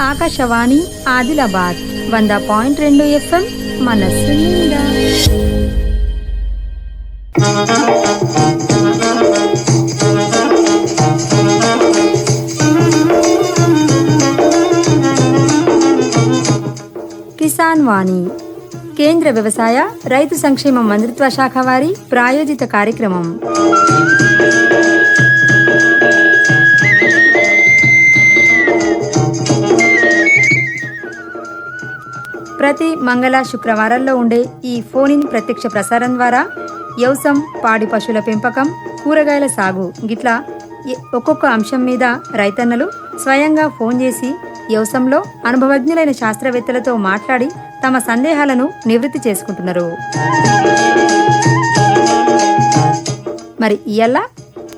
ఆకాశవాణి ఆదిలాబాద్ వంద పాయింట్ రెండు ఎఫ్ఎం మనస్సు నిండా. కిసాన్ వాణి కేంద్ర వ్యవసాయ రైతు సంక్షేమ మంత్రిత్వ శాఖ వారి ప్రాయోజిత కార్యక్రమం. ప్రతి మంగళ శుక్రవారాల్లో ఉండే ఈ ఫోన్ ఇన్ ప్రత్యక్ష ప్రసారం ద్వారా వ్యవసాయం పాడి పశువుల పెంపకం కూరగాయల సాగు గిట్లా ఒక్కొక్క అంశం మీద రైతన్నలు స్వయంగా ఫోన్ చేసి వ్యవసాయంలో అనుభవజ్ఞులైన శాస్త్రవేత్తలతో మాట్లాడి తమ సందేహాలను నివృత్తి చేసుకుంటున్నారు. మరి ఇయల్లా?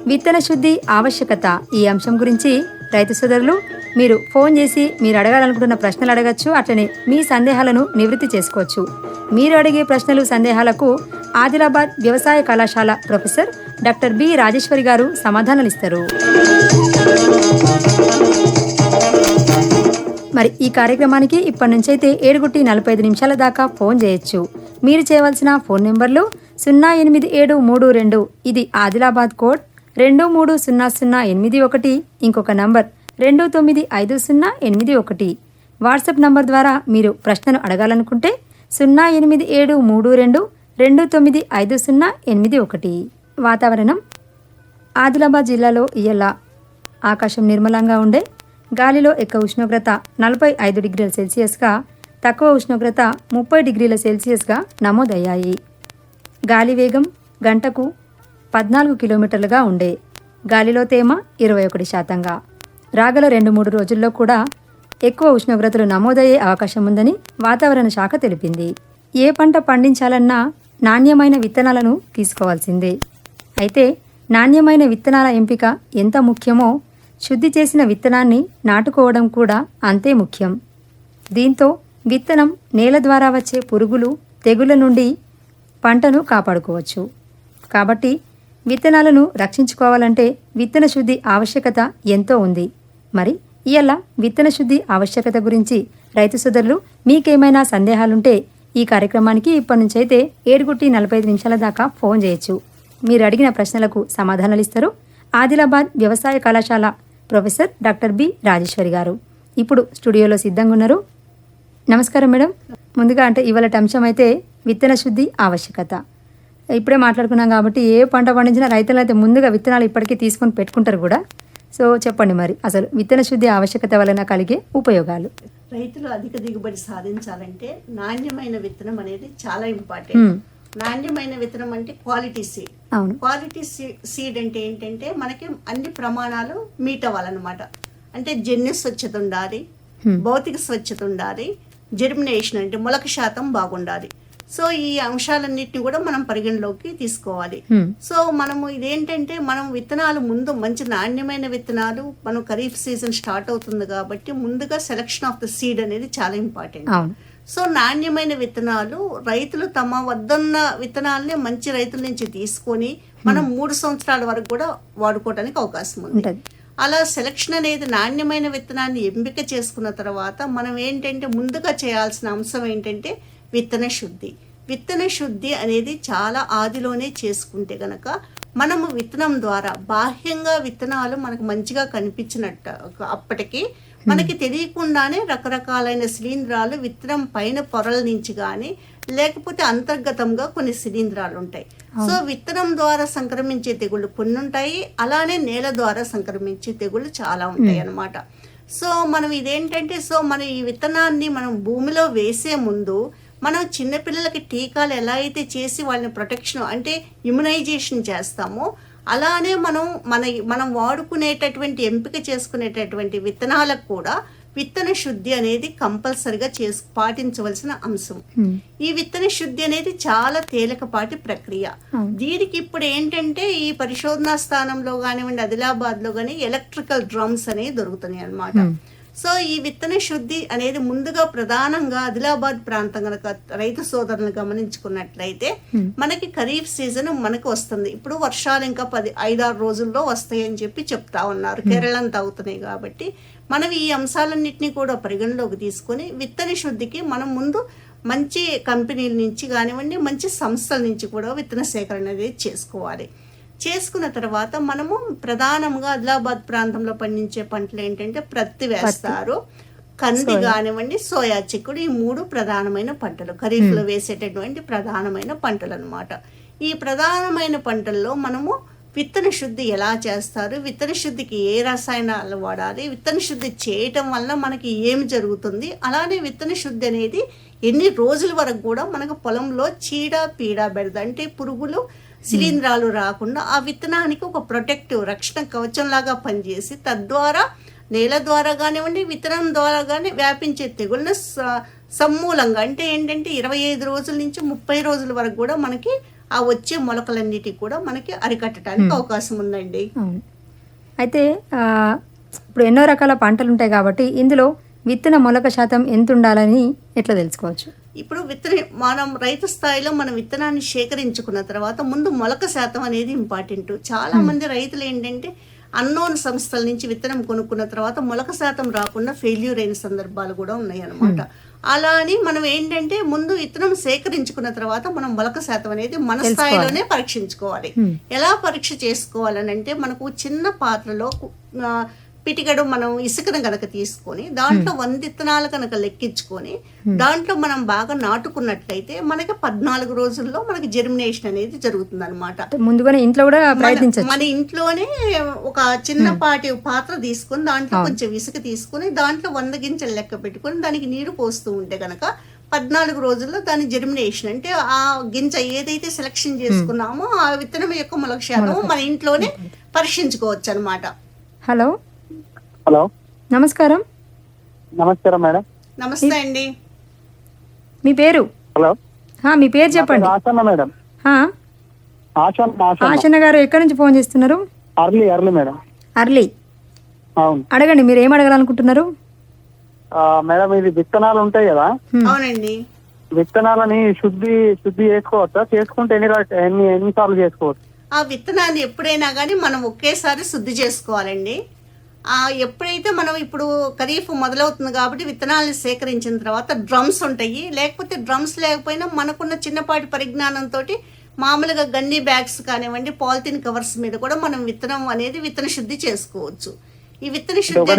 విత్తన శుద్ధి ఆవశ్యకత ఈ అంశం గురించి రైతు సోదరులు మీరు ఫోన్ చేసి మీరు అడగాలనుకుంటున్న ప్రశ్నలు అడగచ్చు అట్లనే మీ సందేహాలను నివృత్తి చేసుకోవచ్చు. మీరు అడిగే ప్రశ్నలు సందేహాలకు ఆదిలాబాద్ వ్యవసాయ కళాశాల ప్రొఫెసర్ డాక్టర్ బి రాజేశ్వరి గారు సమాధానాలు ఇస్తారు మరి ఈ కార్యక్రమానికి ఇప్పటి నుంచి అయితే ఏడుగుట్టి నలభై ఐదు నిమిషాల దాకా ఫోన్ చేయొచ్చు. మీరు చేయవలసిన ఫోన్ నెంబర్లు సున్నా ఎనిమిది ఏడు మూడు రెండు ఇది ఆదిలాబాద్ కోడ్ రెండు మూడు సున్నా సున్నా ఎనిమిది ఒకటి ఇంకొక నంబర్. రెండు తొమ్మిది ఐదు సున్నా ఎనిమిది ఒకటి. వాట్సాప్ నంబర్ ద్వారా మీరు ప్రశ్నను అడగాలనుకుంటే సున్నా ఎనిమిది ఏడు మూడు రెండు రెండు తొమ్మిది ఐదు సున్నా ఎనిమిది ఒకటి. వాతావరణం ఆదిలాబాద్ జిల్లాలో ఇయ్యాల ఆకాశం నిర్మలంగా ఉండే. గాలిలో ఎక్కువ ఉష్ణోగ్రత నలభై ఐదు డిగ్రీల సెల్సియస్గా తక్కువ ఉష్ణోగ్రత ముప్పై డిగ్రీల సెల్సియస్గా నమోదయ్యాయి. గాలి వేగం గంటకు పద్నాలుగు కిలోమీటర్లుగా ఉండే. గాలిలో తేమ ఇరవై ఒకటి శాతంగా. రాగల రెండు మూడు రోజుల్లో కూడా ఎక్కువ ఉష్ణోగ్రతలు నమోదయ్యే అవకాశం ఉందని వాతావరణ శాఖ తెలిపింది. ఏ పంట పండించాలన్నా నాణ్యమైన విత్తనాలను తీసుకోవాల్సిందే. అయితే నాణ్యమైన విత్తనాల ఎంపిక ఎంత ముఖ్యమో శుద్ధి చేసిన విత్తనాన్ని నాటుకోవడం కూడా అంతే ముఖ్యం. దీంతో విత్తనం నేల ద్వారా వచ్చే పురుగులు తెగుల నుండి పంటను కాపాడుకోవచ్చు. కాబట్టి విత్తనాలను రక్షించుకోవాలంటే విత్తన శుద్ధి ఆవశ్యకత ఎంతో ఉంది. మరి ఇవాళ విత్తన శుద్ధి ఆవశ్యకత గురించి రైతు సోదరులు మీకేమైనా సందేహాలుంటే ఈ కార్యక్రమానికి ఇప్పటి నుంచి అయితే ఏడుగుట్టి నలభై ఐదు నిమిషాల దాకా ఫోన్ చేయొచ్చు. మీరు అడిగిన ప్రశ్నలకు సమాధానాలు ఇస్తారు. ఆదిలాబాద్ వ్యవసాయ కళాశాల ప్రొఫెసర్ డాక్టర్ బి రాజేశ్వరి గారు. ఇప్పుడు స్టూడియోలో సిద్ధంగా ఉన్నారు నమస్కారం మేడం. ముందుగా అంటే ఇవాళ అంశం అయితే విత్తన శుద్ధి ఆవశ్యకత. ఇప్పుడే మాట్లాడుకున్నాం కాబట్టి ఏ పంట పండించినా రైతులు అయితే ముందుగా విత్తనాలు ఇప్పటికీ తీసుకొని పెట్టుకుంటారు కూడా. సో చెప్పండి మరి అసలు విత్తన శుద్ధి ఆవశ్యకత వలన కలిగే ఉపయోగాలు? రైతులు అధిక దిగుబడి సాధించాలంటే నాణ్యమైన విత్తనం అనేది చాలా. ఇంపార్టెంట్. నాణ్యమైన విత్తనం అంటే క్వాలిటీ సీడ్. అవును. క్వాలిటీ సీడ్ అంటే ఏంటంటే మనకి అన్ని ప్రమాణాలు మీట్ అవ్వాలన్నమాట. అంటే జన్యు స్వచ్ఛత ఉండాలి. భౌతిక స్వచ్ఛత ఉండాలి జెర్మినేషన్ అంటే మొలక శాతం బాగుండాలి. సో ఈ అంశాలన్నిటిని కూడా మనం పరిగణలోకి తీసుకోవాలి. హ్మ్. సో మనము ఇదేంటంటే మనం విత్తనాలు ముందు మంచి నాణ్యమైన విత్తనాలు మనం ఖరీఫ్ సీజన్ స్టార్ట్ అవుతుంది కాబట్టి ముందుగా సెలక్షన్ ఆఫ్ ద సీడ్ అనేది చాలా ఇంపార్టెంట్. సో నాణ్యమైన విత్తనాలు రైతులు తమ వద్దన్న విత్తనాలనే మంచి రైతుల నుంచి తీసుకొని మనం మూడు సంవత్సరాల వరకు కూడా వాడుకోవడానికి అవకాశం ఉంది. ఉంటది. అలా సెలక్షన్ అనేది నాణ్యమైన విత్తనాన్ని ఎంపిక చేసుకున్న తర్వాత మనం ఏంటంటే ముందుగా చేయాల్సిన అంశం ఏంటంటే విత్తన శుద్ధి. విత్తన శుద్ధి అనేది చాలా ఆదిలోనే చేసుకుంటే గనక మనము విత్తనం ద్వారా బాహ్యంగా విత్తనాలు మనకు మంచిగా కనిపించినట్టు అప్పటికి మనకి తెలియకుండానే రకరకాలైన శిలీంధ్రాలు విత్తనం పైన పొరల నుంచి కానీ లేకపోతే అంతర్గతంగా కొన్ని శిలీంధ్రాలు ఉంటాయి. సో విత్తనం ద్వారా సంక్రమించే తెగుళ్ళు కొన్ని ఉంటాయి. అలానే నేల ద్వారా సంక్రమించే తెగుళ్ళు చాలా ఉంటాయి అన్నమాట. సో మనం ఇదేంటంటే సో మనం ఈ విత్తనాన్ని మనం భూమిలో వేసే ముందు మనం చిన్నపిల్లలకి టీకాలు ఎలా అయితే చేసి వాళ్ళని ప్రొటెక్షన్ అంటే ఇమ్యునైజేషన్ చేస్తామో అలానే మనం మన మనం వాడుకునేటటువంటి ఎంపిక చేసుకునేటటువంటి విత్తనాలకు కూడా విత్తన శుద్ధి అనేది కంపల్సరిగా చేసు పాటించవలసిన అంశం. ఈ విత్తన శుద్ధి అనేది చాలా తేలికపాటి ప్రక్రియ. దీనికి ఇప్పుడు ఏంటంటే ఈ పరిశోధనా స్థానంలో కానివ్వండి ఆదిలాబాద్లో కానీ ఎలక్ట్రికల్ డ్రమ్స్ అనేవి దొరుకుతున్నాయి అన్నమాట. సో ఈ విత్తన శుద్ధి అనేది ముందుగా ప్రధానంగా ఆదిలాబాద్ ప్రాంతం కనుక రైతు సోదరులను గమనించుకున్నట్లయితే Hmm. మనకి ఖరీఫ్ సీజన్ మనకు వస్తుంది. ఇప్పుడు వర్షాలు ఇంకా పది ఐదారు రోజుల్లో వస్తాయని చెప్పి చెప్తా ఉన్నారు. కేరళ అంతా అవుతున్నాయి కాబట్టి మనం ఈ అంశాలన్నింటినీ కూడా పరిగణలోకి తీసుకొని విత్తన శుద్ధికి మనం ముందు మంచి కంపెనీల నుంచి కానివ్వండి మంచి సంస్థల నుంచి కూడా విత్తన సేకరణ అనేది చేసుకోవాలి. చేసుకున్న తర్వాత మనము ప్రధానంగా ఆదిలాబాద్ ప్రాంతంలో పండించే పంటలు ఏంటంటే ప్రత్తి వేస్తారు. కంది కానివ్వండి సోయా చిక్కుడు ఈ మూడు ప్రధానమైన పంటలు. ఖరీఫ్లో వేసేటటువంటి ప్రధానమైన పంటలు అన్నమాట ఈ ప్రధానమైన పంటల్లో మనము విత్తన శుద్ధి ఎలా చేస్తారు? విత్తన శుద్ధికి ఏ రసాయనాలు వాడాలి? విత్తన శుద్ధి చేయటం వల్ల మనకి ఏమి జరుగుతుంది? అలానే విత్తన శుద్ధి అనేది ఎన్ని రోజుల వరకు కూడా మనకు పొలంలో చీడ పీడ బెడద అంటే పురుగులు శిలీంధ్రాలు రాకుండా ఆ విత్తనానికి ఒక ప్రొటెక్టివ్ రక్షణ కవచంలాగా పనిచేసి తద్వారా నేల ద్వారా కానివ్వండి విత్తనం ద్వారా కానీ వ్యాపించే తెగుళ్ళను సమూలంగా అంటే ఏంటంటే ఇరవై ఐదు రోజుల నుంచి ముప్పై రోజుల వరకు కూడా మనకి ఆ వచ్చే మొలకలన్నిటి కూడా మనకి అరికట్టడానికి అవకాశం ఉందండి. అయితే ఇప్పుడు ఎన్నో రకాల పంటలు ఉంటాయి కాబట్టి ఇందులో విత్తన మొలక శాతం ఎంత ఉండాలని ఎట్లా తెలుసుకోవచ్చు? ఇప్పుడు విత్తన మనం రైతు స్థాయిలో మనం విత్తనాన్ని సేకరించుకున్న తర్వాత ముందు మొలక శాతం అనేది ఇంపార్టెంట్. చాలా మంది రైతులు ఏంటంటే అన్నోన్ సంస్థల నుంచి విత్తనం కొనుక్కున్న తర్వాత మొలక శాతం రాకుండా ఫెయిల్యూర్ అయిన సందర్భాలు కూడా ఉన్నాయి అన్నమాట అలా అని మనం ఏంటంటే ముందు విత్తనం సేకరించుకున్న తర్వాత మనం మొలక శాతం అనేది మన స్థాయిలోనే పరీక్షించుకోవాలి. ఎలా పరీక్ష చేసుకోవాలని అంటే మనకు చిన్న పాత్రలో పిటికడు మనం ఇసుకను కనుక తీసుకొని దాంట్లో వంద విత్తనాలు కనుక లెక్కించుకొని దాంట్లో మనం బాగా నాటుకున్నట్లయితే మనకి పద్నాలుగు రోజుల్లో మనకి జెర్మినేషన్ అనేది జరుగుతుంది అనమాట ముందుగానే ఇంట్లో కూడా మన ఇంట్లోనే ఒక చిన్నపాటి పాత్ర తీసుకొని దాంట్లో కొంచెం ఇసుక తీసుకొని దాంట్లో వంద గింజలు లెక్క పెట్టుకొని దానికి నీరు పోస్తూ ఉంటే గనక పద్నాలుగు రోజుల్లో దాని జెర్మినేషన్ అంటే ఆ గింజ ఏదైతే సెలక్షన్ చేసుకున్నామో ఆ విత్తనం యొక్క మొలక శాతం మన ఇంట్లోనే పరీక్షించుకోవచ్చు అనమాట హలో? హలో. నమస్కారం. నమస్కారం మేడం. నమస్తే అండి. మీ పేరు? హలో. మీ పేరు చెప్పండి. ఆశన్న మేడం. ఆశన్న గారు ఎక్కడి నుంచి ఫోన్ చేస్తున్నారు? Early early madam. అర్లీ. అవును. అడగండి మీరు ఏం అడగాలనుకుంటున్నారు? ఆ, మేడం ఇది విత్తనాలు ఉంటాయి కదా? అవునండి. విత్తనాలని శుద్ధి శుద్ధి చేసుకోవచ్చా? చేసుకుంటే ఎన్ని ఎన్ని ఎన్నిసార్లు చేసుకోవచ్చు? ఆ విత్తనాన్ని ఎప్పుడైనా కానీ మనం ఒకేసారి శుద్ధి చేసుకోవాలండి. ఎప్పుడైతే మనం ఇప్పుడు ఖరీఫ్ మొదలవుతుంది కాబట్టి విత్తనాలను సేకరించిన తర్వాత డ్రమ్స్ ఉంటాయి. లేకపోతే డ్రమ్స్ లేకపోయినా మనకున్న చిన్నపాటి పరిజ్ఞానంతో మామూలుగా గన్నీ బ్యాగ్స్ కానివ్వండి పాలిథిన్ కవర్స్ మీద కూడా మనం విత్తనం అనేది విత్తన శుద్ధి చేసుకోవచ్చు. ఈ విత్తన శుద్ధి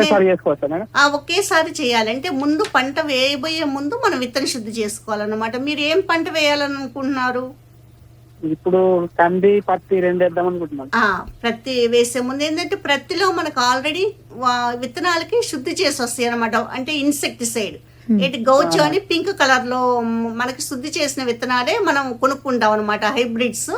ఆ ఒకేసారి చేయాలంటే ముందు పంట వేయబోయే ముందు మనం విత్తన శుద్ధి చేసుకోవాలన్నమాట. మీరు ఏం పంట వేయాలనుకుంటున్నారు? ఇప్పుడు కంది పత్తి రెండు వేద్దాం అనుకుంటున్నాను. ఆ, ప్రత్తి వేసే ముందు ఏంటంటే ప్రత్తిలో మనకు ఆల్రెడీ విత్తనాలకి శుద్ధి చేసి వస్తాయి అనమాట అంటే ఇన్సెక్టిసైడ్ ఇటు గౌచు అని పింక్ కలర్లో మనకి శుద్ధి చేసిన విత్తనాలే మనం కొనుక్కుంటాం అనమాట హైబ్రిడ్స్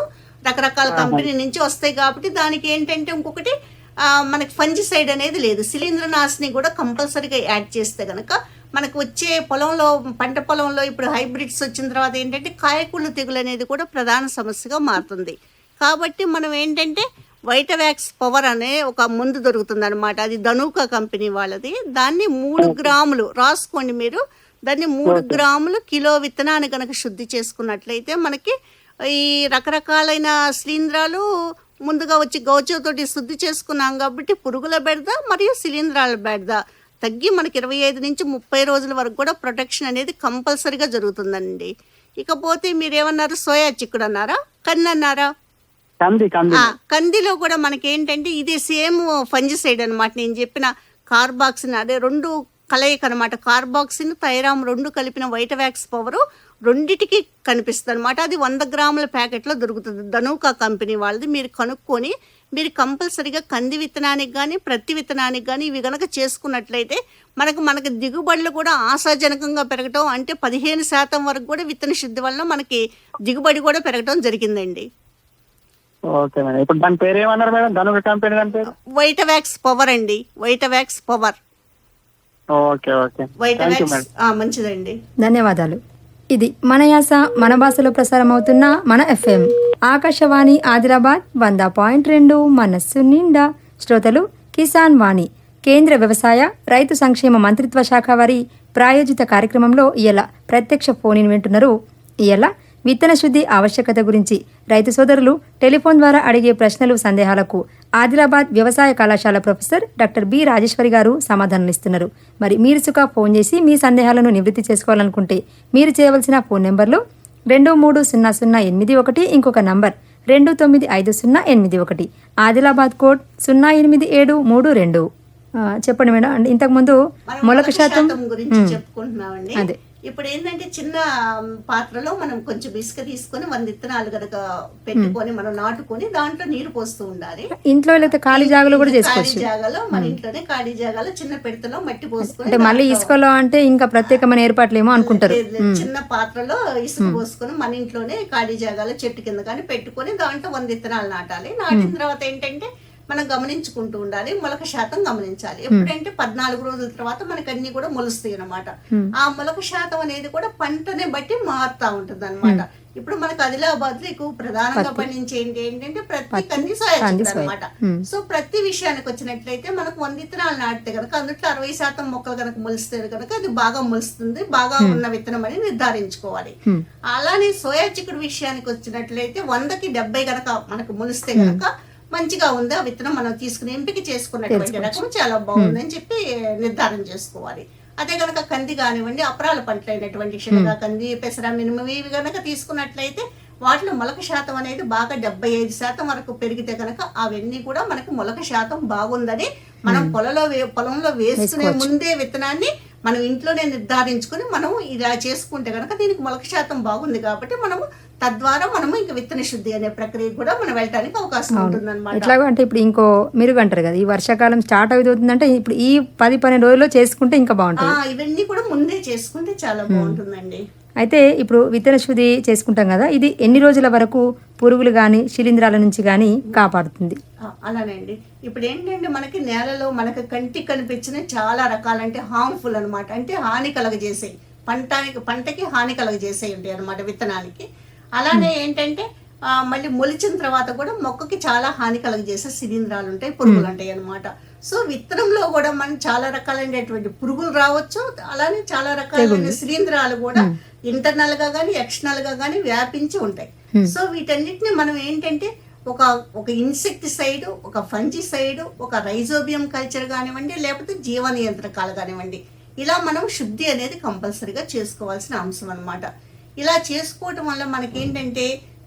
రకరకాల కంపెనీ నుంచి వస్తాయి కాబట్టి దానికి ఏంటంటే ఇంకొకటి ఆ, మనకి ఫంజిసైడ్ అనేది లేదు. శిలీంద్రనాశిని కూడా కంపల్సరీగా యాడ్ చేస్తే గనక మనకు వచ్చే పొలంలో పంట పొలంలో ఇప్పుడు హైబ్రిడ్స్ వచ్చిన తర్వాత ఏంటంటే కాయకుళ్ళు తెగులు అనేది కూడా ప్రధాన సమస్యగా మారుతుంది. కాబట్టి మనం ఏంటంటే వైటవాక్స్ పవర్ అనే ఒక ముందు దొరుకుతుంది అనమాట అది ధనుక కంపెనీ వాళ్ళది. దాన్ని మూడు గ్రాములు రాసుకోండి మీరు. దాన్ని మూడు గ్రాములు కిలో విత్తనాన్ని కనుక శుద్ధి చేసుకున్నట్లయితే మనకి ఈ రకరకాలైన శిలీంధ్రాలు ముందుగా వచ్చి గౌచతోటి శుద్ధి చేసుకున్నాం కాబట్టి పురుగుల బెడద మరియు శిలీంధ్రాల బెడద తగ్గి మనకి ఇరవై ఐదు నుంచి ముప్పై రోజుల వరకు కూడా ప్రొటెక్షన్ అనేది కంపల్సరీగా జరుగుతుందండి. ఇకపోతే మీరేమన్నారు? సోయా చిక్కుడు అన్నారా? అన్నారా? కంది ఆ, కందిలో కూడా మనకి ఏంటంటే ఇది సేమ్ ఫంజిసైడ్ అనమాట నేను చెప్పిన కార్బాక్సిన్ అదే రెండు కలయిక అనమాట కార్బాక్సిన్ థైరామ్ రెండు కలిపిన వైటవాక్స్ పవర్ రెండిటికి కనిపిస్తుంది అనమాట అది వంద గ్రాముల ప్యాకెట్లో దొరుకుతుంది. ధనుకా కంపెనీ వాళ్ళది. మీరు కనుక్కొని మీరు కంపల్సరీగా కంది విత్తనానికి కానీ ప్రతి విత్తనానికి కానీ ఇవి కనుక చేసుకున్నట్లయితే మనకు మనకి దిగుబడులు కూడా ఆశాజనకంగా పెరగటం అంటే పదిహేను శాతం వరకు కూడా విత్తన శుద్ధి వల్ల మనకి దిగుబడి కూడా పెరగటం జరిగిందండి. Okay madam. ఇప్పుడు దాని పేరు ఏమన్నారు మేడం? ధనుక కంపెనీ దాని పేరు? వైటవాక్స్ పవర్ అండి. White wax power okay okay. మంచిదండి. ధన్యవాదాలు. ఇది మన యాస మన భాషలో ప్రసారం అవుతున్న మన ఎఫ్ఎం. ఆకాశవాణి ఆదిలాబాద్ వంద పాయింట్ రెండు మనస్సు నిండా. శ్రోతలు కిసాన్ వాణి కేంద్ర వ్యవసాయ రైతు సంక్షేమ మంత్రిత్వ శాఖ వారి ప్రాయోజిత కార్యక్రమంలో ఇయల ప్రత్యక్ష ఫోన్ వింటున్నారు. ఇయల విత్తన శుద్ధి ఆవశ్యకత గురించి రైతు సోదరులు టెలిఫోన్ ద్వారా అడిగే ప్రశ్నలు సందేహాలకు ఆదిలాబాద్ వ్యవసాయ కళాశాల ప్రొఫెసర్ డాక్టర్ బి రాజేశ్వరి గారు సమాధానాలు ఇస్తున్నారు మరి మీరు సుఖ ఫోన్ చేసి మీ సందేహాలను నివృత్తి చేసుకోవాలనుకుంటే మీరు చేయవలసిన ఫోన్ నెంబర్లు రెండు మూడు సున్నా సున్నా ఎనిమిది ఒకటి ఇంకొక నంబర్ రెండు తొమ్మిది ఐదు సున్నా ఎనిమిది ఒకటి. ఆదిలాబాద్ కోడ్ సున్నా ఎనిమిది ఏడు మూడు రెండు. చెప్పండి మేడం. అంటే ఇంతకుముందు మొలక శాతం గురించి. చెప్పుకుంటున్నామండి. అదే. ఇప్పుడు ఏంటంటే చిన్న పాత్రలో మనం కొంచెం ఇసుక తీసుకొని వంద విత్తనాలు కనుక పెట్టుకొని మనం నాటుకొని దాంట్లో నీరు పోస్తూ ఉండాలి. ఇంట్లో లేకపోతే ఖాళీ జాగాలో కూడా ఖాళీ చేసుకోవచ్చు. జాగాలో మన ఇంట్లోనే ఖాళీ జాగాలో చిన్న పెడతలో మట్టి పోసుకొని అంటే మళ్ళీ ఇసుకలో అంటే ఇంకా ప్రత్యేకమైన ఏర్పాట్లు ఏమో అనుకుంటారు. చిన్న పాత్రలో ఇసుక పోసుకొని మన ఇంట్లోనే ఖాళీ జాగాలో చెట్టు కింద కానీ పెట్టుకొని దాంట్లో వంద విత్తనాలు నాటాలి. నాటిన తర్వాత ఏంటంటే మనం గమనించుకుంటూ ఉండాలి మొలక శాతం గమనించాలి. ఎప్పుడంటే పద్నాలుగు రోజుల తర్వాత మనకి అన్ని కూడా మొలుస్తాయి అన్నమాట. ఆ మొలక శాతం అనేది కూడా పంటని బట్టి మారుతా ఉంటుంది అనమాట ఇప్పుడు మనకు ఆదిలాబాద్లో ఎక్కువ ప్రధానంగా పండించే ఏంటి ఏంటంటే ప్రతి కంది. అనమాట. సో ప్రతి విషయానికి వచ్చినట్లయితే మనకు వంద విత్తనాలు నాటితే కనుక అందులో అరవై శాతం మొక్కలు కనుక మొలిస్తే కనుక అది బాగా మొలుస్తుంది బాగా ఉన్న విత్తనం అని నిర్ధారించుకోవాలి. అలానే సోయా చిక్కుడు విషయానికి వచ్చినట్లయితే వందకి డెబ్బై కనుక మనకు మొలిస్తే కనుక మంచిగా ఉంది ఆ విత్తనం మనం తీసుకుని ఎంపిక చేసుకున్నటువంటి రకం చాలా బాగుంది అని చెప్పి నిర్ధారణ చేసుకోవాలి. అదే కనుక కంది కానివ్వండి అపరాల పంటలు అయినటువంటి శనగ కంది పెసర మినుము ఇవి కనుక తీసుకున్నట్లయితే వాటిలో మొలక శాతం అనేది బాగా డెబ్బై ఐదు శాతం వరకు పెరిగితే కనుక అవన్నీ కూడా మనకు మొలక శాతం బాగుందని మనం పొలంలో వే పొలంలో వేసుకునే ముందే విత్తనాన్ని మనం ఇంట్లోనే నిర్ధారించుకుని మనం ఇలా చేసుకుంటే కనుక దీనికి మొలక శాతం బాగుంది కాబట్టి మనము తద్వారా మనము ఇంకా విత్తన శుద్ధి అనే ప్రక్రియ కూడా మనం వెళ్ళడానికి అవకాశం ఉంటుంది ఎట్లాగో అంటే ఇప్పుడు ఇంకో మెరుగు అంటారు కదా ఈ వర్షాకాలం స్టార్ట్ అవుతుందంటే ఇప్పుడు ఈ పది పన్నెండు రోజుల్లో చేసుకుంటే ఇంకా బాగుంటుంది. ఇవన్నీ కూడా ముందే చేసుకుంటే చాలా బాగుంటుందండి. అయితే ఇప్పుడు విత్తన శుద్ధి చేసుకుంటాం కదా ఇది ఎన్ని రోజుల వరకు పురుగులు కానీ శిలీంధ్రాల నుంచి కానీ కాపాడుతుంది? అలానండి ఇప్పుడు ఏంటంటే మనకి నేలలో మనకి కంటికి కనిపించిన చాలా రకాలంటే హార్మ్ఫుల్ అన్నమాట. అంటే హాని కలగజేసేవి పంటానికి పంటకి హాని కలగజేసేవి ఉంటాయి అనమాట విత్తనానికి. అలానే ఏంటంటే మళ్ళీ మొలిచిన తర్వాత కూడా మొక్కకి చాలా హాని కలగజేసే శిలీంధ్రాలు ఉంటాయి పురుగులు ఉంటాయి అనమాట సో విత్తనంలో కూడా మనం చాలా రకాలైనటువంటి పురుగులు రావచ్చు అలానే చాలా రకాలైన శిలీంధ్రాలు కూడా ఇంటర్నల్గా కానీ ఎక్స్టర్నల్గా కానీ వ్యాపించి ఉంటాయి. సో వీటన్నిటిని మనం ఏంటంటే ఒక ఒక ఇన్సెక్టిసైడ్ ఒక ఫంజిసైడ్ ఒక రైజోబియం కల్చర్ కానివ్వండి లేకపోతే జీవ నియంత్రకాలు కానివ్వండి ఇలా మనం శుద్ధి అనేది కంపల్సరీగా చేసుకోవాల్సిన అంశం అన్నమాట. ఇలా చేసుకోవటం వల్ల మనకేంటంటే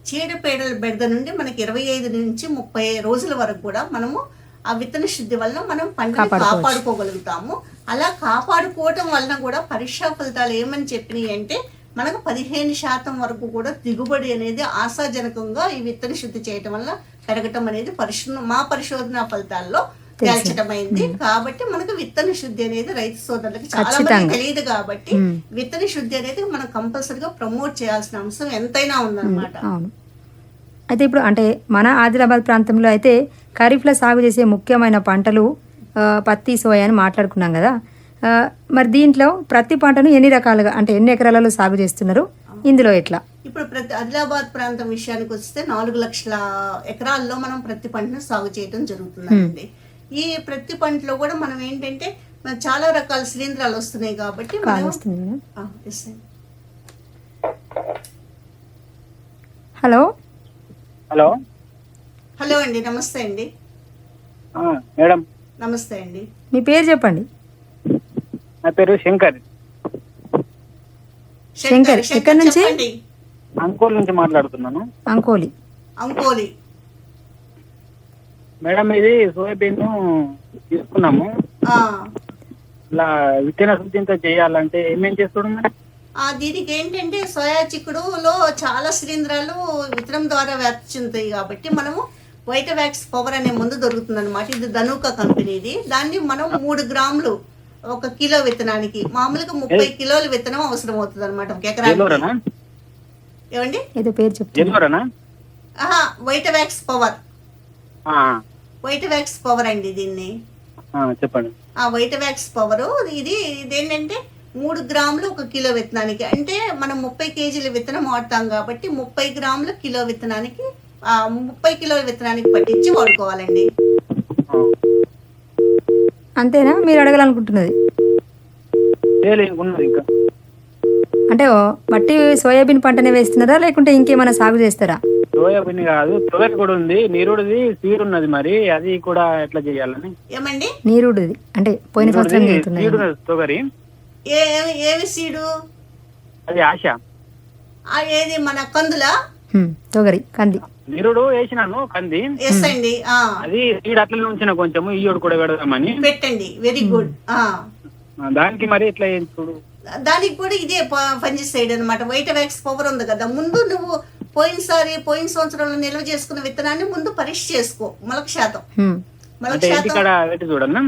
చీడపీడల బెడద నుండి మనకి ఇరవై ఐదు నుంచి ముప్పై రోజుల వరకు కూడా మనము ఆ విత్తన శుద్ధి వలన మనం పంటను కాపాడుకోవచ్చు. కాపాడుకోగలుగుతాము అలా కాపాడుకోవటం వలన కూడా పరీక్షా ఫలితాలు ఏమని చెప్పినాయి అంటే మనకు పదిహేను శాతం వరకు కూడా దిగుబడి అనేది ఆశాజనకంగా ఈ విత్తన శుద్ధి చేయటం వల్ల పెరగటం అనేది పరిశోధన మా పరిశోధన ఫలితాల్లో తేల్చటమైంది కాబట్టి మనకు విత్తన శుద్ధి అనేది రైతు సోదరులకు చాలా మంది. తెలియదు కాబట్టి విత్తన శుద్ధి అనేది మనం కంపల్సరిగా ప్రమోట్ చేయాల్సిన అంశం ఎంతైనా ఉందన్నమాట. అయితే ఇప్పుడు అంటే మన ఆదిలాబాద్ ప్రాంతంలో అయితే ఖరీఫ్లో సాగు చేసే ముఖ్యమైన పంటలు పత్తి సోయా అని మాట్లాడుకున్నాం కదా. మరి దీంట్లో ప్రతి పంటను ఎన్ని రకాలుగా అంటే ఎన్ని ఎకరాలలో సాగు చేస్తున్నారు? ఇందులో ఎట్లా? ఇప్పుడు ప్రతి ఆదిలాబాద్ ప్రాంతం విషయానికి వస్తే నాలుగు లక్షల ఎకరాల్లో మనం ప్రతి పంటను సాగు చేయడం జరుగుతుందండి. ఈ ప్రతి పంటలో కూడా మనం ఏంటంటే చాలా రకాల శిలీంధ్రాలు వస్తున్నాయి కాబట్టి. హలో? హలో? హలో అండి నమస్తే అండి. ఆ, మేడం. నమస్తే అండి. మీ పేరు చెప్పండి. నా పేరు శంకర్. శంకర్, ఎక్కడి నుంచి? అంకోల్ నుంచి మాట్లాడుతున్నాను. అంకోలి. అంకోలి. మేడం ఇది సోయాబీన్ తీసుకున్నాము. ఆ, ఇలా విత్తన శుద్ధి ఇంత చేయాలంటే ఏమేం చేస్తాడు మేడం? ఆ, దీనికి ఏంటంటే సోయా చిక్కుడులో చాలా శిలీంధ్రాలు విత్తనం ద్వారా వ్యాప్తి చెందుతాయి కాబట్టి మనము వైట్ వ్యాక్స్ పవర్ అనే ముందు దొరుకుతుంది అనమాట ఇది ధనుక కంపెనీది దాన్ని మనం మూడు గ్రాములు ఒక కిలో విత్తనానికి మామూలుగా ముప్పై కిలోల విత్తనం అవసరం అవుతుంది అనమాట ఒక ఎకరానికి. ఏమండి? White wax power. ఆ, వైట్ వ్యాక్స్ పవర్ అండి దీన్ని. ఆ, చెప్పండి. ఆ వైట్ వ్యాక్స్ పవర్ ఇది ఇదేంటంటే మూడు గ్రాములు ఒక కిలో విత్తనానికి. అంటే మనం ముప్పై కేజీల విత్తనం వాడతాం కాబట్టి ముప్పై గ్రాముల కిలో విత్తనానికి ఆ, ముప్పై కిలోల విత్తనానికి పట్టించి వాడుకోవాలండి. అంతేనా? మీరు అడగాలనుకుంటున్నది. ఇంకా. అంటే ఓ బట్టి సోయాబీన్ పంటనే వేస్తున్నారా లేకుంటే ఇంకేమైనా సాగు చేస్తారా? సోయాబీన్ కాదు తొగరి కూడా ఉంది. నీరుడిది సీడ్ ఉన్నది మరి. అది కూడా ఎట్లా చేయాలని? ఏమండి? నీరుడిది. అంటే పోయిన సంవత్సరం వెళ్తున్నాయి సీడ్ ఉన్నది తొగరి. ఏ ఏమి- ఏమి సీడు? అది ఆశ. ఆ ఏది మన కందులా? తొగరి కంది. నీరుడు వేసినాను కంది. ఎస్ అండి ఆ. అది సీడ్ అట్లనే ఉంచిన కొంచెము ఈయోడు కూడా పెడదామని. పెట్టండి వెరీ గుడ్ ఆ. దానికి మరి ఎట్లా ఏం చూడు. దానికి కూడా ఇదే ఫంజిసైడ్ అనమాట వైట్ వ్యాక్స్ పవర్ ఉంది కదా. ముందు నువ్వు పోయినసారి పోయిన సంవత్సరంలో నిల్వ చేసుకున్న విత్తనాన్ని ముందు పరీక్ష చేసుకో. మొలక శాతం.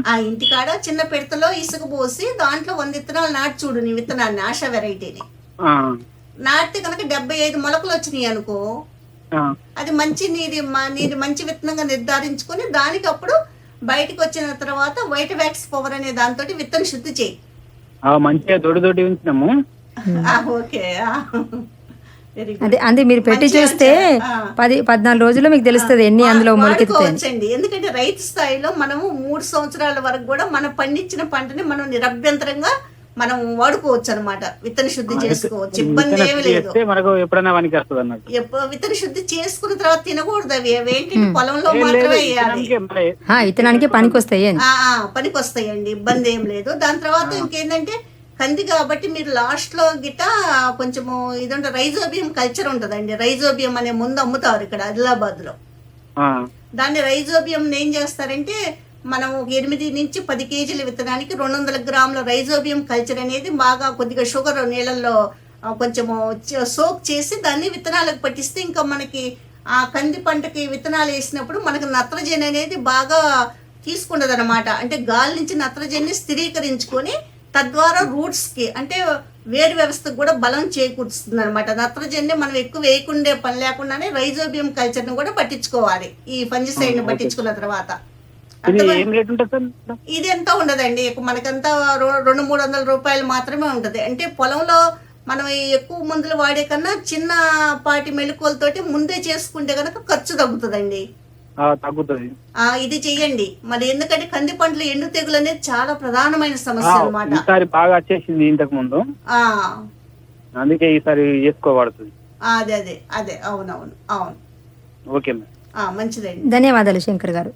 ఆ ఇంటికాడ చిన్న పిడతలో ఇసుక పోసి దాంట్లో వంద విత్తనాలు నాటి చూడు నీ విత్తనాన్ని ఆశా వెరైటీని. ఆ, నాటితే కనుక డెబ్బై ఐదు మొలకలు వచ్చినాయి అనుకో ఆ, అది మంచి నీది నీది మంచి విత్తనంగా నిర్ధారించుకొని దానికి అప్పుడు బయటకు వచ్చిన తర్వాత వైట్ వ్యాక్స్ పవర్ అనే దాంతో విత్తన శుద్ధి చేయి. మంచిగా దొడ్డి దొడ్డి ఉంచినాము. ఆ, ఓకే అదే అంది మీరు పెట్టి చూస్తే. పది పద్నాలుగు రోజుల్లో మీకు తెలుస్తుంది ఎన్ని అందులో వాడుకోవచ్చండి ఎందుకంటే రైతు స్థాయిలో మనము మూడు సంవత్సరాల వరకు కూడా మనం పండించిన పంటని మనం నిరభ్యంతరంగా మనం వాడుకోవచ్చు అనమాట విత్తన శుద్ధి చేసుకోవచ్చు. ఇబ్బంది ఏమి లేదు. మనకు ఎప్పుడైనా పనికి వస్తుంది అన్నట్టు. విత్తన శుద్ధి చేసుకున్న తర్వాత తినకూడదు అవి. ఏంటంటే పొలంలో మాత్రమే విత్తనానికే పనికి వస్తాయి పనికి వస్తాయండి ఇబ్బంది ఏం లేదు. దాని తర్వాత ఇంకేంటంటే కంది కాబట్టి మీరు లాస్ట్లో గిట కొంచెము ఇదంటే రైజోబియం కల్చర్ ఉంటదండి. రైజోబియం అనే ముందు అమ్ముతారు ఇక్కడ ఆదిలాబాద్లో ఆ, దాన్ని రైజోబియం ఏం చేస్తారంటే మనం ఎనిమిది నుంచి పది కేజీల విత్తనానికి రెండు వందల గ్రాముల రైజోబియం కల్చర్ అనేది బాగా కొద్దిగా షుగర్ నీళ్ళల్లో కొంచెము సోక్ చేసి దాన్ని విత్తనాలకు పట్టిస్తే ఇంకా మనకి ఆ కంది పంటకి విత్తనాలు వేసినప్పుడు మనకు నత్రజని అనేది బాగా తీసుకుంటది అనమాట అంటే గాలి నుంచి నత్రజని స్థిరీకరించుకొని తద్వారా రూట్స్కి అంటే వేరు వ్యవస్థకు కూడా బలం చేకూరుస్తుంది అనమాట నత్రజని మనం ఎక్కువ వేయకుండే పని లేకుండానే రైజోబియం కల్చర్ని కూడా పట్టించుకోవాలి. ఈ ఫంజిసైడ్ని పట్టించుకున్న తర్వాత. ఇది అర్థమై- ఏం రేట్ ఉంటుంది సార్? ఇది ఎంత ఉండదండి. మనకంతా రెండు మూడు వందల రూపాయలు మాత్రమే ఉంటది. అంటే పొలంలో మనం ఎక్కువ మందులు వాడే కన్నా చిన్న పాటి మెళుకువలతోటి ముందే చేసుకుంటే కనుక ఖర్చు తగ్గుతుందండి. ఆ, తగ్గుతుంది. ఆ ఇది చెయ్యండి. మరి ఎందుకంటే కంది పంటలు ఎండు తెగులు అనేది చాలా ప్రధానమైన సమస్య అన్నమాట. ఈసారి బాగా వచ్చేసింది ఇంతకు ముందు. ఆ. అందుకే ఈసారి చేసుకోబడుతుంది అదే అదే అదే. అవునవును. అవును. ఓకే మంచిదండి. ధన్యవాదాలు శంకర్ గారు.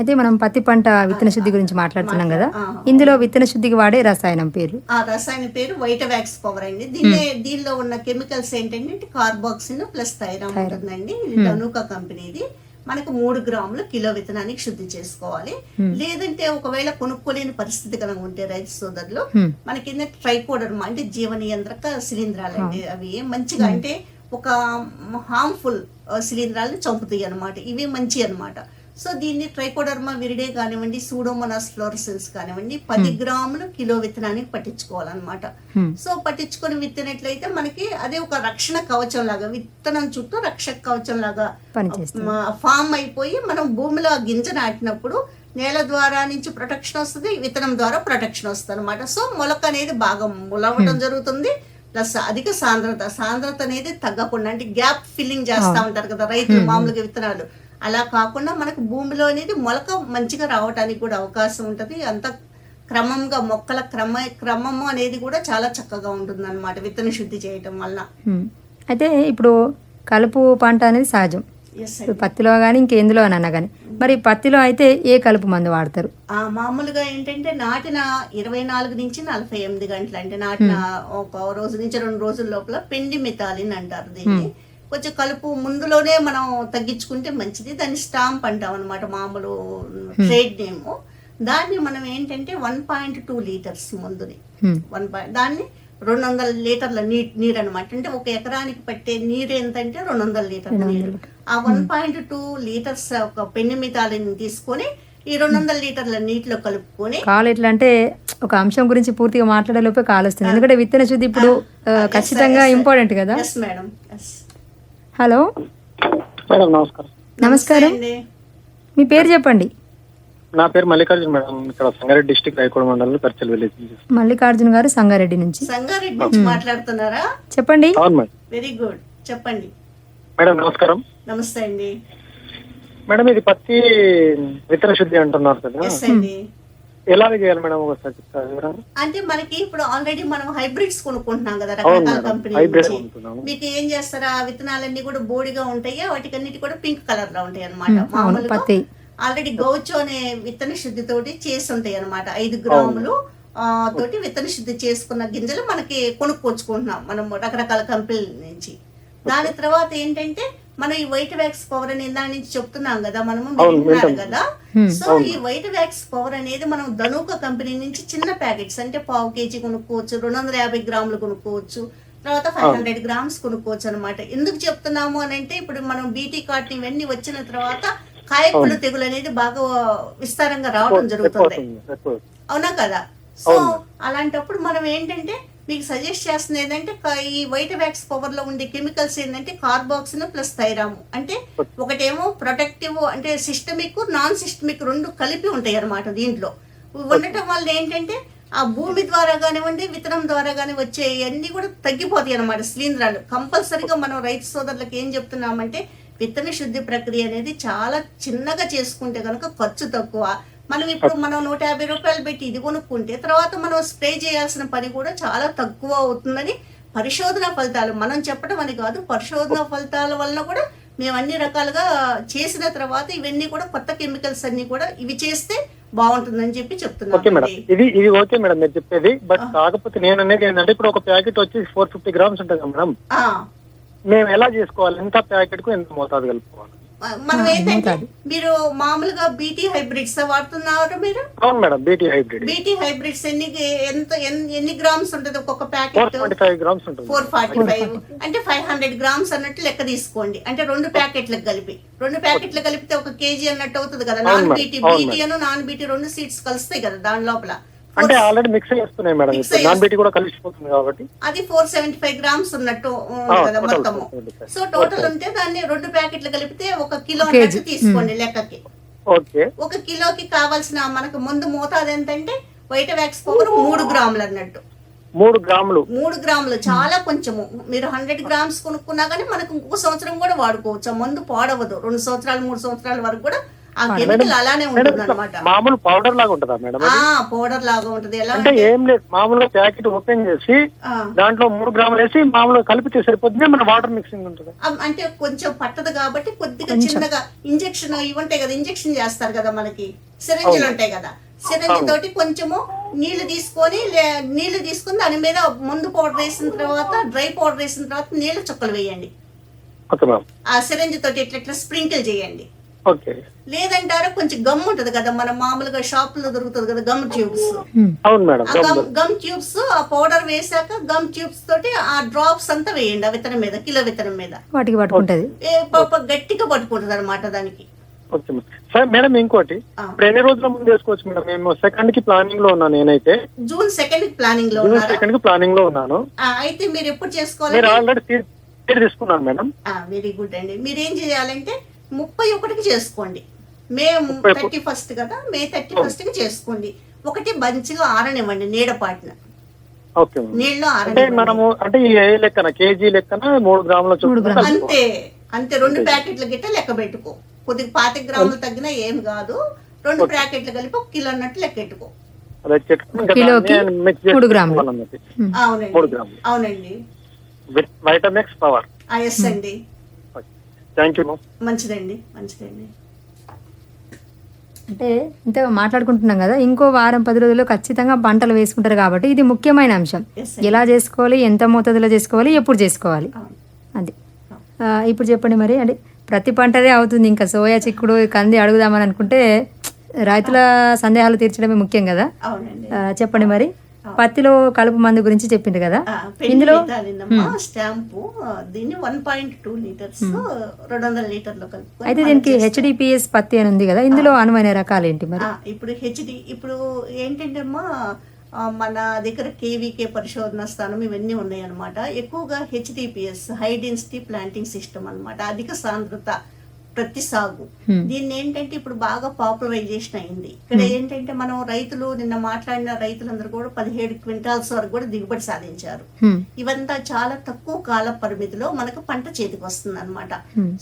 అయితే మనం పత్తి పంట విత్తన శుద్ధి గురించి మాట్లాడుతున్నాం కదా. ఇందులో విత్తన శుద్ధికి వాడే రసాయనం పేరు? ఆ రసాయన పేరు వైటవాక్స్ పవర్ అండి. దీన్ని దీనిలో ఉన్న కెమికల్స్ ఏంటంటే కార్బాక్సిన్ ప్లస్ థైరామ్ ఉంటుందండి. ఇది ధనుక కంపెనీది మనకు మూడు గ్రాములు కిలో విత్తనానికి శుద్ధి చేసుకోవాలి. లేదంటే ఒకవేళ కొనుక్కోలేని పరిస్థితి కనుక ఉంటే రైతు సోదరులు. మనకి ఏంటంటే ట్రైకోడర్మా అంటే జీవ నియంత్రక శిలీంధ్రాలు అండి అవి. మంచిగా అంటే ఒక హార్మ్ఫుల్ శిలీంధ్రాలను చంపుతాయి అన్నమాట. ఇవి మంచి అన్నమాట. సో దీన్ని ట్రైకోడర్మా విరిడే కానివ్వండి సూడోమోనాస్ ఫ్లోరసెన్స్ కానివ్వండి పది గ్రాములు కిలో విత్తనానికి పట్టించుకోవాలన్నమాట. హ్మ్. సో పట్టించుకొని విత్తినట్లయితే మనకి అదే ఒక రక్షణ కవచం లాగా విత్తనం చుట్టూ రక్షక కవచం లాగా ఫామ్ అయిపోయి మనం భూమిలో గింజ నాటినప్పుడు నేల ద్వారా నుంచి ప్రొటెక్షన్ వస్తుంది విత్తనం ద్వారా ప్రొటెక్షన్ వస్తుంది అనమాట సో మొలక అనేది బాగా మొలవటం జరుగుతుంది ప్లస్ అధిక సాంద్రత సాంద్రత అనేది తగ్గకుండా అంటే గ్యాప్ ఫిల్లింగ్ చేస్తా ఉంటారు కదా రైతులు మామూలుగా విత్తనాలు. అలా కాకుండా మనకు భూమిలో అనేది మొలక మంచిగా రావడానికి కూడా అవకాశం ఉంటుంది. అంత క్రమంగా మొక్కల క్రమ క్రమము అనేది కూడా చాలా చక్కగా ఉంటుంది అనమాట విత్తన శుద్ధి చేయటం హ్మ్. అయితే ఇప్పుడు కలుపు పంట అనేది సహజం. పత్తిలో కానీ ఇంకెందులో అన్నా కానీ మరి పత్తిలో అయితే ఏ కలుపు మందు వాడతారు? ఆ మామూలుగా ఏంటంటే నాటిన ఇరవై నాలుగు నుంచి నలభై ఎనిమిది గంటలు అంటే నాటిన ఒక రోజు నుంచి రెండు రోజుల లోపల పెండి మితాలిన్ అంటారు దీన్ని. కొంచెం కలుపు ముందులోనే మనం తగ్గించుకుంటే మంచిది. దాన్ని స్టాంప్ అంటాం అనమాట మామూలు ట్రేడ్ నేమ్ దాన్ని మనం ఏంటంటే వన్ పాయింట్ టూ లీటర్స్ ముందుని. వన్ పాయింట్ దాన్ని రెండు వందల లీటర్ల నీ నీరు అనమాట అంటే ఒక ఎకరానికి పట్టే నీరు ఎంతంటే రెండు వందల లీటర్ల నీరు. ఆ వన్ పాయింట్ టూ లీటర్స్ ఒక పెన్ను మితాలిని తీసుకొని ఈ రెండు వందల లీటర్ల నీటిలో కలుపుకొని కాలు ఎట్లా అంటే ఒక అంశం గురించి పూర్తిగా మాట్లాడేలోపే కాలు వస్తుంది. ఎందుకంటే విత్తన శుద్ధి ఇప్పుడు ఖచ్చితంగా ఇంపార్టెంట్ కదా. Madam hello. మేడం నమస్కారం. నమస్కారం. మీ పేరు చెప్పండి. నా పేరు మల్లికార్జున మేడం. ఇక్కడ సంగారెడ్డి డిస్టిక్ రాయకోడ మండలం పరిచయం విలేజ్ మల్లికార్జున గారు సంగారెడ్డి నుంచి. సంగారెడ్డి నుంచి మాట్లాడుతున్నారా? చెప్పండి. అవును మేడం. Very good. చెప్పండి. మేడం నమస్కారం. నమస్తే అండి. మేడం ఇది పత్తి విత్తన శుద్ధి అంటున్నారు కదా. ఎలా చేయాలి మేడం ఒకసారి చెప్తారా? అంటే మనకి ఇప్పుడు ఆల్రెడీ మనం హైబ్రిడ్స్ కొనుక్కుంటున్నాం కదా రకరకాల కంపెనీ మీకు ఏం చేస్తారా? ఆ విత్తనాలన్నీ కూడా బోడిగా ఉంటాయి? వాటికన్నిటి కూడా పింక్ కలర్లో ఉంటాయి అనమాట మామూలుగా ఆల్రెడీ గౌచో అనే విత్తన శుద్ధి తోటి చేసి ఉంటాయి అనమాట ఐదు గ్రాములు ఆ, తోటి విత్తన శుద్ధి చేసుకున్న గింజలు మనకి కొనుక్కొచ్చుకుంటున్నాం. మనం రకరకాల కంపెనీల నుంచి. దాని తర్వాత ఏంటంటే మనం ఈ వైట్ వ్యాక్స్ పవర్ అని దాని నుంచి చెప్తున్నాం కదా మనము వింటున్నారు. కదా. సో ఈ వైట్ వ్యాక్స్ పవర్ అనేది మనం ధనుక కంపెనీ నుంచి చిన్న ప్యాకెట్స్ అంటే పావు కేజీ కొనుక్కోవచ్చు రెండు వందల యాభై గ్రాములు కొనుక్కోవచ్చు తర్వాత ఫైవ్ హండ్రెడ్ గ్రామ్స్ కొనుక్కోవచ్చు అనమాట ఎందుకు చెప్తున్నాము అని అంటే ఇప్పుడు మనం బీటీ కార్ట్ ఇవన్నీ వచ్చిన తర్వాత కాయకుళ్ళు తెగులు అనేది బాగా విస్తారంగా రావడం జరుగుతుంది. అవునా కదా? సో అలాంటప్పుడు మనం ఏంటంటే మీకు సజెస్ట్ చేస్తుంది ఏంటంటే ఈ వైట్ వ్యాక్స్ పవర్లో ఉండే కెమికల్స్ ఏంటంటే కార్బాక్సిన్ ప్లస్ థైరాము అంటే ఒకటేమో ప్రొటెక్టివ్ అంటే సిస్టమిక్ నాన్ సిస్టమిక్ రెండు కలిపి ఉంటాయి అన్నమాట దీంట్లో. ఉండటం వల్ల ఏంటంటే ఆ భూమి ద్వారా కానివ్వండి విత్తనం ద్వారా కానీ వచ్చే అన్ని కూడా తగ్గిపోతాయి అన్నమాట శిలీంధ్రాలు. కంపల్సరీగా మనం రైతు సోదరులకు ఏం చెప్తున్నామంటే విత్తన శుద్ధి ప్రక్రియ అనేది చాలా చిన్నగా చేసుకుంటే కనుక ఖర్చు తక్కువ. మనం ఇప్పుడు మనం నూట యాభై రూపాయలు పెట్టి ఇది కొనుక్కుంటే తర్వాత మనం స్ప్రే చేయాల్సిన పని కూడా చాలా తక్కువ అవుతుందని పరిశోధన ఫలితాలు. మనం చెప్పడం అని కాదు పరిశోధన ఫలితాల వలన కూడా మేము అన్ని రకాలుగా చేసిన తర్వాత ఇవన్నీ కూడా కొత్త కెమికల్స్ అన్ని కూడా ఇవి చేస్తే బాగుంటుందని చెప్పి ఓకే మేడం. ఇది ఇది ఓకే మేడం మీరు చెప్పేది. బట్ కాకపోతే నేను అనేది ఏంటంటే ఇప్పుడు ఒక ప్యాకెట్ వచ్చి ఫోర్ ఫిఫ్టీ గ్రామ్స్ ఉంటుంది మేడం. మేము ఎలా చేసుకోవాలి? ఎంత ప్యాకెట్కు ఎంత మోతాదు కలుపుకోవాలి? మనం ఏంటంటే. మీరు మామూలుగా బీటీ హైబ్రిడ్స్ వాడుతున్నారు మీరు? అవును madam BT hybrid BT hybrids ఎన్ని ఎంత ఎన్- ఎన్ని గ్రామ్స్ ఉంటుంది ఒక్కొక్క ప్యాకెట్ గ్రామ్స్ ఉంటుంది. ఫోర్ ఫార్టీ ఫైవ్ అంటే ఫైవ్ హండ్రెడ్ గ్రామ్స్ అన్నట్టు లెక్క తీసుకోండి. అంటే రెండు ప్యాకెట్లకు కలిపి. రెండు ప్యాకెట్లు కలిపితే ఒక కేజీ అన్నట్టు అవుతుంది కదా. నాన్ బీటీ బీటీ అను నాన్ బీటీ రెండు సీట్స్ కలుస్తాయి కదా దాని లోపల. అంటే ఆల్రెడీ మిక్స్ చేస్తున్నాయి మేడం నాన్ బీటీ కూడా కలిసిపోతుంది కాబట్టి. అది ఫోర్ సెవెంటీ ఫైవ్ గ్రామ్స్ ఉన్నట్టు కదా మొత్తము. 475. సో టోటల్ ఉంటే దాన్ని రెండు ప్యాకెట్లు కలిపితే ఒక కిలో. అన్నట్టు తీసుకోండి లెక్కకి. ఓకే. ఒక కిలోకి కావాల్సిన మనకు ముందు మోతాదు ఎంతంటే వైట్ వ్యాక్స్ పవర్ మూడు గ్రాములు అన్నట్టు. మూడు గ్రాములు. మూడు గ్రాములు చాలా కొంచెము. మీరు హండ్రెడ్ గ్రామ్స్ కొనుక్కున్నా కానీ మనకు ఇంకొక సంవత్సరం కూడా వాడుకోవచ్చు? మందు పాడవదు. రెండు సంవత్సరాలు మూడు సంవత్సరాల వరకు కూడా ఆ కెమికల్ అలానే ఉంటుంది అనమాట మామూలు పౌడర్ లాగా ఉంటుందా మేడం? పౌడర్ లాగా ఉంటది. ఎలా అంటే ఏం లేదు మామూలుగా ప్యాకెట్ ఓపెన్ చేసి దాంట్లో మూడు గ్రాములు వేసి మామూలుగా కలిపితే సరిపోతుంది? మన వాటర్ మిక్సింగ్ ఉంటుంది? అంటే కొంచెం పట్టదు కాబట్టి కొద్దిగా చిన్నగా ఇంజెక్షన్ ఇవి ఉంటాయి కదా ఇంజెక్షన్ చేస్తారు కదా మనకి. సిరంజిలు ఉంటాయి కదా. సిరంజి తోటి కొంచెము నీళ్ళు తీసుకొని నీళ్ళు తీసుకొని దాని మీద ముందు పౌడర్ వేసిన తర్వాత డ్రై పౌడర్ వేసిన తర్వాత నీళ్ళు చుక్కలు వేయండి. ఆ సిరంజి తోటి ఇట్లా ఇట్లా స్ప్రింకిల్ చేయండి. లేదంటారా కొంచెం గమ్ ఉంటది కదా మన మామూలుగా షాప్లో దొరుకుతుంది కదా గమ్ ట్యూబ్స్. అవును మేడం గమ్ గమ్ ట్యూబ్స్ ఆ పౌడర్ వేసాక గమ్ ట్యూబ్స్ తోటి ఆ డ్రాప్స్ అంతా వేయండి ఆ విత్తనం మీద కిలో విత్తనం మీద. వాటికి పట్టుకుంటది. గట్టిగా పట్టుకుంటది అనమాట దానికి. Okay madam. సార్ మేడం ఇంకోటి. ఇప్పుడు ఎన్ని రోజుల ముందు వేసుకోవచ్చు మేడం? మేము సెకండ్కి ప్లానింగ్లో ఉన్నాను నేనైతే. జూన్ సెకండ్ ప్లానింగ్లో జూన్ సెకండ్కి ప్లానింగ్లో ఉన్నాను. ఆ, అయితే మీరు ఎప్పుడు మీరు చేసుకోవాలి ఆల్రెడీ సీట్ సీట్ తీసుకున్నాను మేడం. వెరీ గుడ్ అండి. మీరు ఏం చేయాలంటే ముప్పై ఒకటికి చేసుకోండి. మే థర్టీ ఫస్ట్ కదా మే థర్టీ ఫస్ట్కి చేసుకోండి. ఒకటి మంచిగా ఆరనివ్వండి నీడపాటిన. నీళ్ళు అంటే ఆరనివ్వండి. మనము అంటే ఈ ఏ లెక్కన కేజీ లెక్కన మూడు గ్రాముల. అంతే అంతే. రెండు ప్యాకెట్ల గిట్ట లెక్క పెట్టుకో. కొద్దిగా పాతి గ్రాములు తగ్గినా ఏం కాదు. రెండు ప్యాకెట్లు కలిపి ఒక కిలో అన్నట్టు లెక్కెట్టుకో అవునండి. గ్రాములు. అవునండి. White mix power. ఎస్ అండి. థ్యాంక్ యూ మంచిదండి మంచిదండి. అంటే ఇంత మాట్లాడుకుంటున్నాం కదా ఇంకో వారం పది రోజుల్లో ఖచ్చితంగా పంటలు వేసుకుంటారు కాబట్టి ఇది ముఖ్యమైన అంశం. ఎలా చేసుకోవాలి ఎంత మోతాదులో చేసుకోవాలి ఎప్పుడు చేసుకోవాలి? అది. ఇప్పుడు చెప్పండి మరి అంటే ప్రతి పంటదే అవుతుంది ఇంకా సోయా చిక్కుడు కంది అడుగుదామని అనుకుంటే రైతుల సందేహాలు తీర్చడమే ముఖ్యం కదా? చెప్పండి మరి. పత్తిలో కలుపు మందు గురించి చెప్పిండు కదా? ఇందులో స్టాంపు దీన్ని వన్ పాయింట్ టూ లీటర్స్ రెండు వందల లీటర్లు కలుపుకొని అయితే దీనికి. హెచ్డిపిఎస్ పత్తి అని ఉంది కదా ఇందులో అనువైన రకాలు ఏంటి మరి ఇప్పుడు హెచ్డి ఇప్పుడు ఏంటంటే అమ్మా మన దగ్గర కేవీకే పరిశోధన స్థానం ఇవన్నీ ఉన్నాయి అనమాట ఎక్కువగా HDPS high density planting system అన్నమాట. అధిక సాంద్రత ప్రతి సాగు. దీన్ని ఏంటంటే ఇప్పుడు బాగా పాపులరైజేషన్ అయింది. ఇక్కడ ఏంటంటే మనం రైతులు నిన్న మాట్లాడిన రైతులందరూ కూడా పదిహేడు క్వింటాల్స్ వరకు కూడా దిగుబడి సాధించారు. ఇవంతా చాలా తక్కువ కాల పరిమితిలో మనకు పంట చేతికి వస్తుంది అనమాట.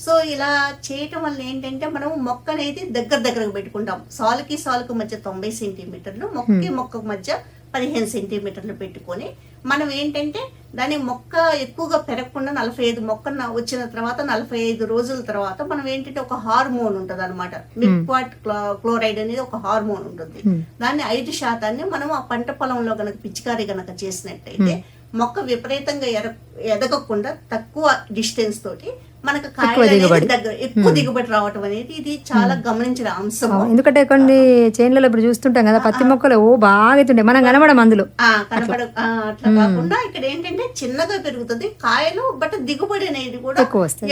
సో ఇలా చేయటం వల్ల ఏంటంటే మనం మొక్క అనేది దగ్గర దగ్గరకు పెట్టుకుంటాం. సాలుకి సాలుకు మధ్య తొంభై సెంటీమీటర్లు మొక్కకి మొక్క మధ్య పదిహేను సెంటీమీటర్లు పెట్టుకొని మనం ఏంటంటే దాని మొక్క ఎక్కువగా పెరగకుండా నలభై ఐదు మొక్క వచ్చిన తర్వాత నలభై ఐదు రోజుల తర్వాత మనం ఏంటంటే ఒక హార్మోన్ ఉంటుంది అనమాట మిల్క్వాట్ క్లోరైడ్ అనేది ఒక హార్మోన్ ఉంటుంది. Hmm. దాన్ని ఐదు శాతాన్ని మనం ఆ పంట పొలంలో గనక పిచికారీ గనక చేసినట్టయితే మొక్క విపరీతంగా ఎర ఎదగకుండా తక్కువ డిస్టెన్స్ తోటి మనకు కాయలు దిగుబడి. దగ్గర ఎక్కువ దిగుబడి రావటం అనేది ఇది చాలా గమనించిన అంశం. ఎందుకంటే కొన్ని చేనులలో ఇప్పుడు చూస్తుంటాం కదా పత్తి మొక్కలు ఓ బాగా అవుతుంటాయి మనం కనబడం అందులో. ఆ, అట్లా. కాకుండా ఇక్కడ ఏంటంటే చిన్నగా పెరుగుతుంది. కాయలు బట్ దిగుబడి అనేది కూడా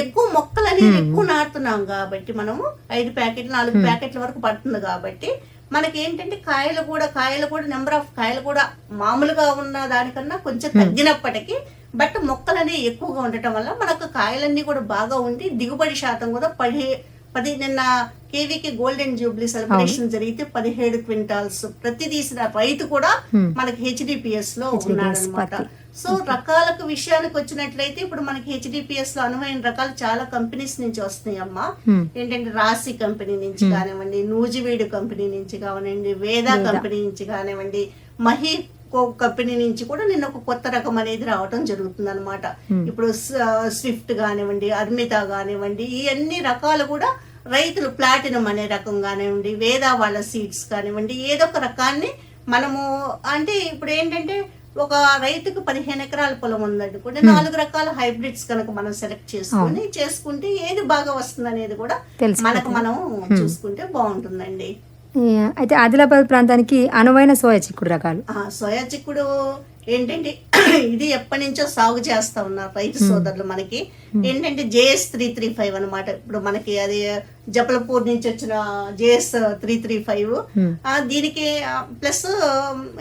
ఎక్కువ మొక్కలు అనేది ఎక్కువ నాటుతున్నాం కాబట్టి మనము ఐదు ప్యాకెట్లు నాలుగు ప్యాకెట్ల వరకు పడుతుంది కాబట్టి మనకి ఏంటంటే కాయలు కూడా కాయలు కూడా నెంబర్ ఆఫ్ కాయలు కూడా మామూలుగా ఉన్న దానికన్నా కొంచెం తగ్గినప్పటికీ బట్ మొక్కలు అనేవి ఎక్కువగా ఉండటం వల్ల మనకు కాయలన్నీ కూడా బాగా ఉండి దిగుబడి శాతం కూడా పది పది నిన్న కేవీకి గోల్డెన్ జూబ్లీ సెలబ్రేషన్ జరిగితే పదిహేడు క్వింటాల్స్. ప్రతి తీసిన రైతు కూడా మనకి హెచ్డిపిఎస్లో ఉన్నాడు అనమాట సో రకాలకు విషయానికి వచ్చినట్లయితే ఇప్పుడు మనకి హెచ్డిపిఎస్లో అనువైన రకాలు చాలా కంపెనీస్ నుంచి వస్తున్నాయి అమ్మా. ఏంటంటే రాశి కంపెనీ నుంచి కానివ్వండి నూజివీడు కంపెనీ నుంచి కానివ్వండి వేదా. కంపెనీ నుంచి కానివ్వండి మహి కంపెనీ నుంచి కూడా నిన్న ఒక కొత్త రకం అనేది రావటం జరుగుతుంది అనమాట ఇప్పుడు స్విఫ్ట్ కానివ్వండి అర్మిత కానివ్వండి ఈ అన్ని రకాలు కూడా రైతులు ప్లాటినం అనే రకం కానివ్వండి వేదా వాళ్ళ సీడ్స్ కానివ్వండి ఏదో ఒక రకాన్ని మనము అంటే ఇప్పుడు ఏంటంటే ఒక రైతుకు పదిహేను ఎకరాల పొలం ఉందనుకోండి నాలుగు రకాల హైబ్రిడ్స్ కనుక మనం సెలెక్ట్ చేసుకుని చేసుకుంటే ఏది బాగా వస్తుంది అనేది కూడా. మనకు మనం చూసుకుంటే బాగుంటుందండి. అయితే ఆదిలాబాద్ ప్రాంతానికి అనువైన సోయా చిక్కుడు రకాలు. ఆ సోయా చిక్కుడు ఏంటంటే ఇది ఎప్పటి నుంచో సాగు చేస్తా ఉన్నారు రైతు సోదరులు మనకి. ఏంటంటే జేఎస్ త్రీ త్రీ ఫైవ్ అనమాట ఇప్పుడు మనకి అది జపలపూర్ నుంచి వచ్చిన జేఎస్ త్రీ త్రీ ఫైవ్. దీనికి ప్లస్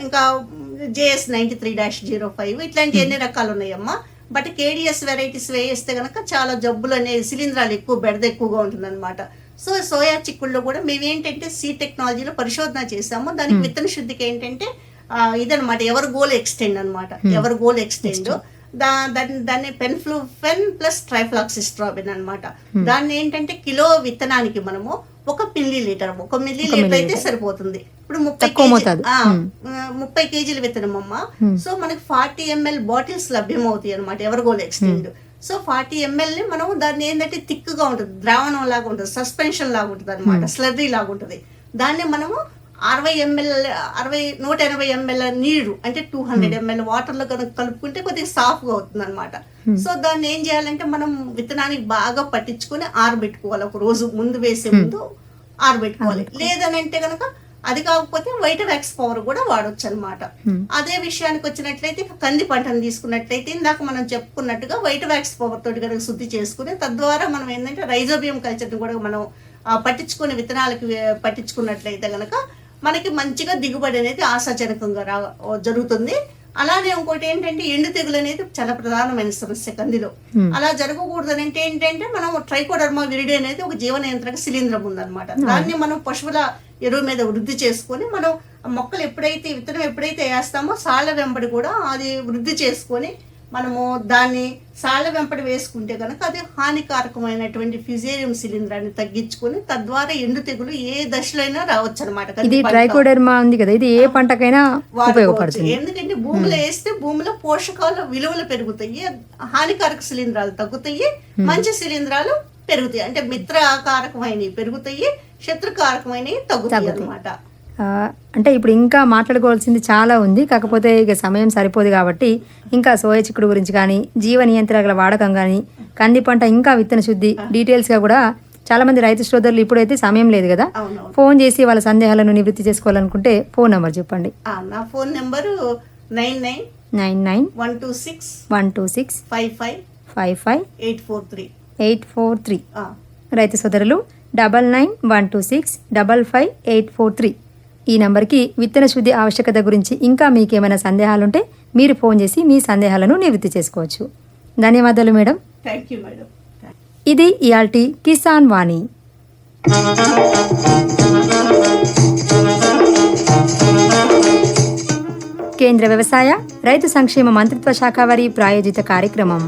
ఇంకా JS ninety three dash zero five. ఇట్లాంటి ఎన్ని రకాలు ఉన్నాయమ్మా? బట్ కేడిఎస్ వెరైటీస్ వేస్తే గనక చాలా జబ్బులు అనేవి శిలీంధ్రాలు ఎక్కువ బెడద ఎక్కువగా ఉంటుంది సో సోయా చిక్కుల్లో కూడా మేము ఏంటంటే సీ టెక్నాలజీలో పరిశోధన చేసాము దానికి విత్తన శుద్ధికి ఏంటంటే ఆ, ఇదన్నమాట ఎవరి గోల్ ఎక్స్టెండ్ అన్నమాట. ఎవరి గోల్ ఎక్స్టెండ్. దా దాన్ని దాన్ని పెన్ఫ్లూఫెన్ ప్లస్ ట్రైఫ్లాక్సిస్ట్రాబిన్ అన్నమాట. దాన్ని ఏంటంటే కిలో విత్తనానికి మనము ఒక మిల్లీ లీటర్ ఒక మిల్లీ లీటర్ అయితే సరిపోతుంది. ఇప్పుడు ముప్పై ముప్పై కేజీల విత్తనం అమ్మ. సో మనకి ఫార్టీ ఎంఎల్ బాటిల్స్ లభ్యమవుతాయి అనమాట ఎవరి గోల్ ఎక్స్టెండ్ సో ఫార్టీ ఎంఎల్ని మనం దాన్ని ఏంటంటే థిక్గా ఉంటుంది ద్రావణం లాగా ఉంటుంది సస్పెన్షన్ లాగా ఉంటుంది అనమాట స్లర్రీ లాగా ఉంటుంది. దాన్ని మనము అరవై ఎంఎల్ అరవై నూట ఎనభై ఎంఎల్ నీరు అంటే టూ హండ్రెడ్ ఎంఎల్ వాటర్లో కనుక కలుపుకుంటే కొద్దిగా సాఫ్ట్గా అవుతుంది అనమాట సో దాన్ని ఏం చేయాలంటే మనం విత్తనానికి బాగా పట్టించుకొని ఆరబెట్టుకోవాలి. ఒక రోజు ముందు వేసే ముందు ఆరబెట్టుకోవాలి. లేదనంటే కనుక అది కాకపోతే వైట్ వ్యాక్స్ పవర్ కూడా వాడొచ్చు అనమాట అదే విషయానికి వచ్చినట్లయితే కంది పంటను తీసుకున్నట్లయితే ఇందాక మనం చెప్పుకున్నట్టుగా వైట్ వ్యాక్స్ పవర్ తోటి కనుక శుద్ధి చేసుకుని తద్వారా మనం ఏంటంటే రైజోబియం కల్చర్ని కూడా మనం పట్టించుకుని విత్తనాలకు పట్టించుకున్నట్లయితే కనుక మనకి మంచిగా దిగుబడి అనేది ఆశాజనకంగా రా జరుగుతుంది. అలానే ఇంకోటి ఏంటంటే ఎండు తెగులు అనేది చాలా ప్రధానమైన సమస్య కందిలో. అలా జరగకూడదు అంటే ఏంటంటే మనం ట్రైకోడర్మా విరిడి అనేది ఒక జీవ నియంత్రక శిలీంద్రం ఉందన్నమాట. దాన్ని మనం పశువుల ఎరువు మీద వృద్ధి చేసుకొని మనం మొక్కలు ఎప్పుడైతే విత్తనం ఎప్పుడైతే వేస్తామో సాళ్ళ వెంబడి కూడా అది వృద్ధి చేసుకొని మనము దాన్ని సాళ్ళ వెంపడి వేసుకుంటే కనుక అది హానికారకమైనటువంటి ఫిజేరియం శిలీంధ్రాన్ని తగ్గించుకొని తద్వారా ఎండు తెగులు ఏ దశలో అయినా రావచ్చు అనమాట ఇది ట్రైకోడెర్మా ఉంది కదా ఇది ఏ పంటకైనా ఉపయోగపడుతుంది. ఎందుకంటే భూమిలో వేస్తే భూమిలో పోషకాలు విలువలు పెరుగుతాయి హానికారక శిలీంధ్రాలు తగ్గుతాయి మంచి శిలీంధ్రాలు పెరుగుతాయి. అంటే మిత్రకారకమైనవి పెరుగుతాయి శత్రుకారకమైనవి తగ్గుతాయి అన్నమాట. ఆ, అంటే ఇప్పుడు ఇంకా మాట్లాడుకోవాల్సింది చాలా ఉంది. కాకపోతే ఇక సమయం సరిపోదు కాబట్టి ఇంకా సోయ చిక్కుడు గురించి కానీ జీవ నియంత్రణల వాడకం కానీ కంది పంట ఇంకా విత్తన శుద్ధి డీటెయిల్స్గా కూడా చాలా మంది రైతు సోదరులు ఇప్పుడైతే సమయం లేదు కదా. ఫోన్ చేసి వాళ్ళ సందేహాలను నివృత్తి చేసుకోవాలనుకుంటే ఫోన్ నెంబర్ చెప్పండి. నా phone number nine nine nine nine one two six one two six five five five five eight four three. Eight four three. రైతు సోదరులు double nine one two six double five eight four three. ఈ నంబర్కి విత్తన శుద్ధి ఆవశ్యకత గురించి ఇంకా మీకేమైనా సందేహాలుంటే మీరు ఫోన్ చేసి మీ సందేహాలను నివృత్తి చేసుకోవచ్చు. ధన్యవాదాలు మేడం. మేడం ఇది ఇయాల్టీ కిసాన్ వాణి. కేంద్ర వ్యవసాయ రైతు సంక్షేమ మంత్రిత్వ శాఖ వారి ప్రాయోజిత కార్యక్రమం.